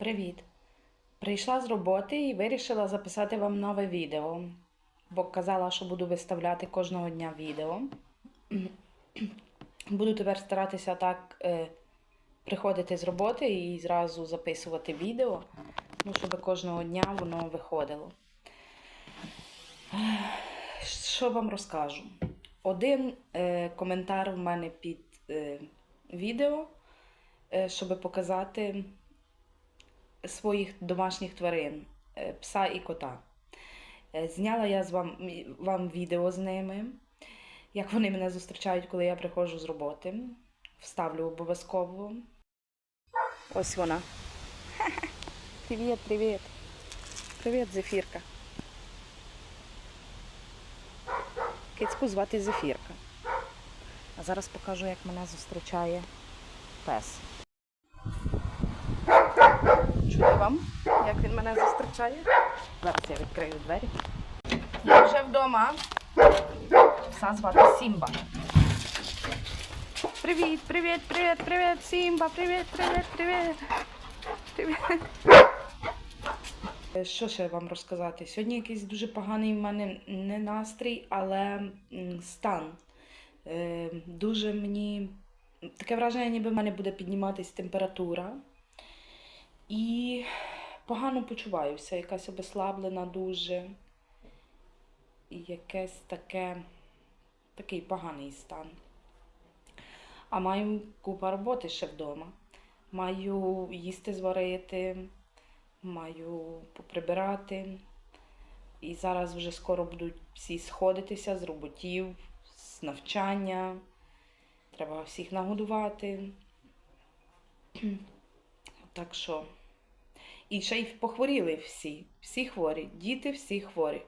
Привіт! Прийшла з роботи і вирішила записати вам нове відео, бо казала, що буду виставляти кожного дня відео. Буду тепер старатися так е, приходити з роботи і зразу записувати відео, ну, щоб кожного дня воно виходило. Що вам розкажу? Один е, коментар в мене під е, відео, е, щоб показати своїх домашніх тварин, е, пса і кота. Е, Зняла я з вам, вам відео з ними, як вони мене зустрічають, коли я приходжу з роботи. Вставлю обов'язково. Ось вона. Привіт, привіт. Привіт, Зефірка. Кицьку звати Зефірка. А зараз покажу, як мене зустрічає пес. Чути як він мене зустрічає? Зараз я відкрию двері. Я вже вдома. Пса звати Сімба. Привіт, привіт, привіт, привіт, Сімба, привіт, привіт, привіт. Привіт. Що ще вам розказати? Сьогодні якийсь дуже поганий в мене не настрій, але стан. Е, Дуже мені таке враження, ніби в мене буде підніматись температура. І погано почуваюся, якась обеслаблена дуже. І якесь таке, такий поганий стан. А маю купа роботи ще вдома. Маю їсти зварити, маю поприбирати. І зараз вже скоро будуть всі сходитися з роботів, з навчання. Треба всіх нагодувати. Так що. І ще й похворіли всі. Всі хворі. Діти всі хворі.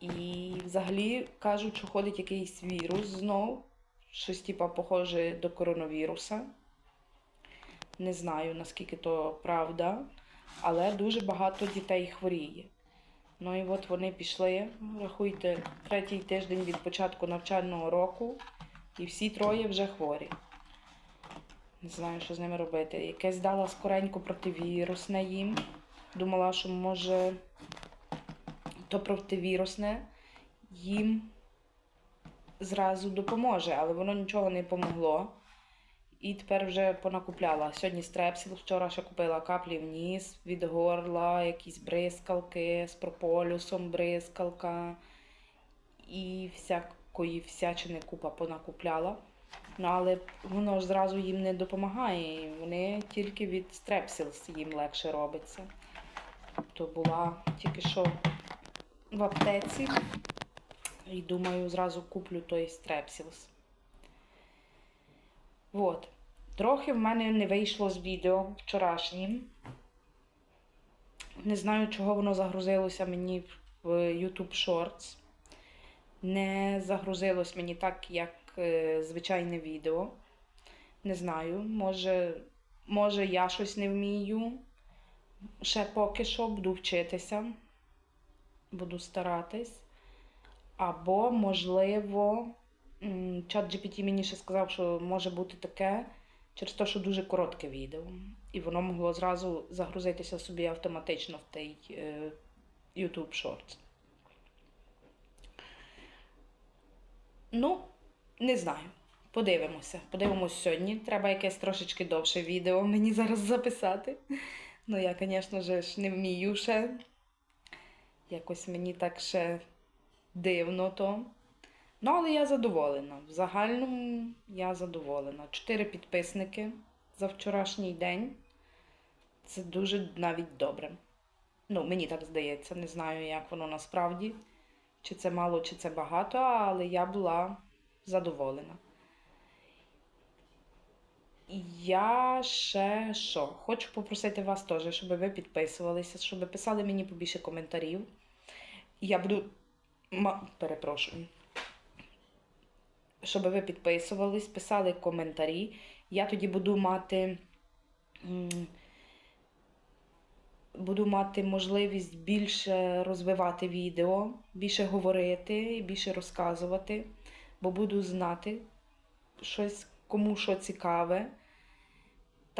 І взагалі кажуть, що ходить якийсь вірус знов. Щось типа похоже до коронавіруса. Не знаю, наскільки то правда, але дуже багато дітей хворіє. Ну і от вони пішли, рахуйте, третій тиждень від початку навчального року, і всі троє вже хворі. Не знаю, що з ними робити. Якесь дала скоренько противірусне їм. Думала, що може то противірусне їм зразу допоможе, але воно нічого не помогло. І тепер вже понакупляла. Сьогодні стрепсіл, вчора ще купила каплі в ніс від горла, якісь бризкалки з прополюсом бризкалка і всякої всячини купа понакупляла. Ну, але воно ж зразу їм не допомагає. Вони тільки від стрепсілс їм легше робиться. То була тільки що в аптеці. І думаю, зразу куплю той стрепсілс. От. Трохи в мене не вийшло з відео вчорашнім. Не знаю, чого воно загрузилося мені в YouTube Shorts. Не загрузилось мені так, як е, звичайне відео. Не знаю, може, може я щось не вмію. Ще поки що буду вчитися. Буду старатись. Або, можливо, чат GPT мені ще сказав, що може бути таке через те, що дуже коротке відео. І воно могло зразу загрузитися собі автоматично в той е, YouTube Shorts. Ну, не знаю. Подивимося. Подивимось сьогодні. Треба якесь трошечки довше відео мені зараз записати. Ну, я, звісно ж, не вмію ще. Якось мені так ще дивно то. Ну, але я задоволена. В загальному я задоволена. Чотири підписники за вчорашній день. Це дуже навіть добре. Ну, мені так здається, не знаю, як воно насправді. Чи це мало, чи це багато, але я була задоволена. Я ще що? Хочу попросити вас теж, щоб ви підписувалися, щоб писали мені побільше коментарів. Я буду. Ма... Перепрошую. Щоб ви підписувались, писали коментарі. Я тоді буду мати. Буду мати можливість більше розвивати відео, більше говорити більше розказувати, бо буду знати щось, кому що цікаве.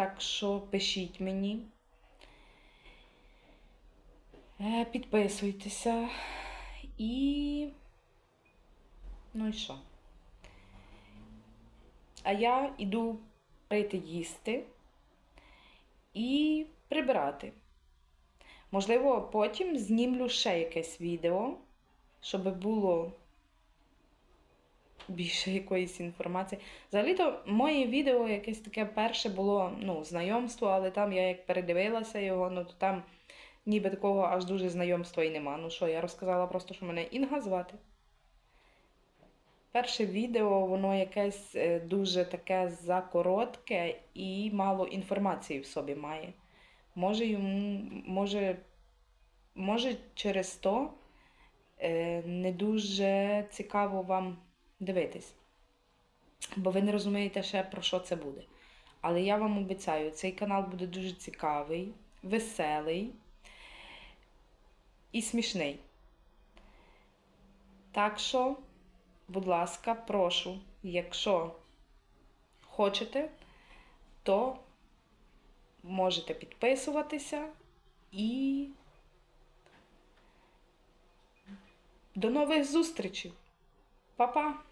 Так що пишіть мені. Е, Підписуйтеся. І. Ну і що? А я йду прийти їсти і прибирати. Можливо, потім знімлю ще якесь відео, щоб було більше якоїсь інформації. Взагалі-то моє відео якесь таке перше було ну, знайомство, але там я як передивилася його, ну то там ніби такого аж дуже знайомства і нема. Ну що, я розказала просто, що мене Інга звати. Перше відео, воно якесь е, дуже таке закоротке і мало інформації в собі має. Може йому, може, може через то е, не дуже цікаво вам дивитись. Бо ви не розумієте ще про що це буде. Але я вам обіцяю, цей канал буде дуже цікавий, веселий і смішний. Так що, будь ласка, прошу, якщо хочете, то можете підписуватися і до нових зустрічей. Па-па!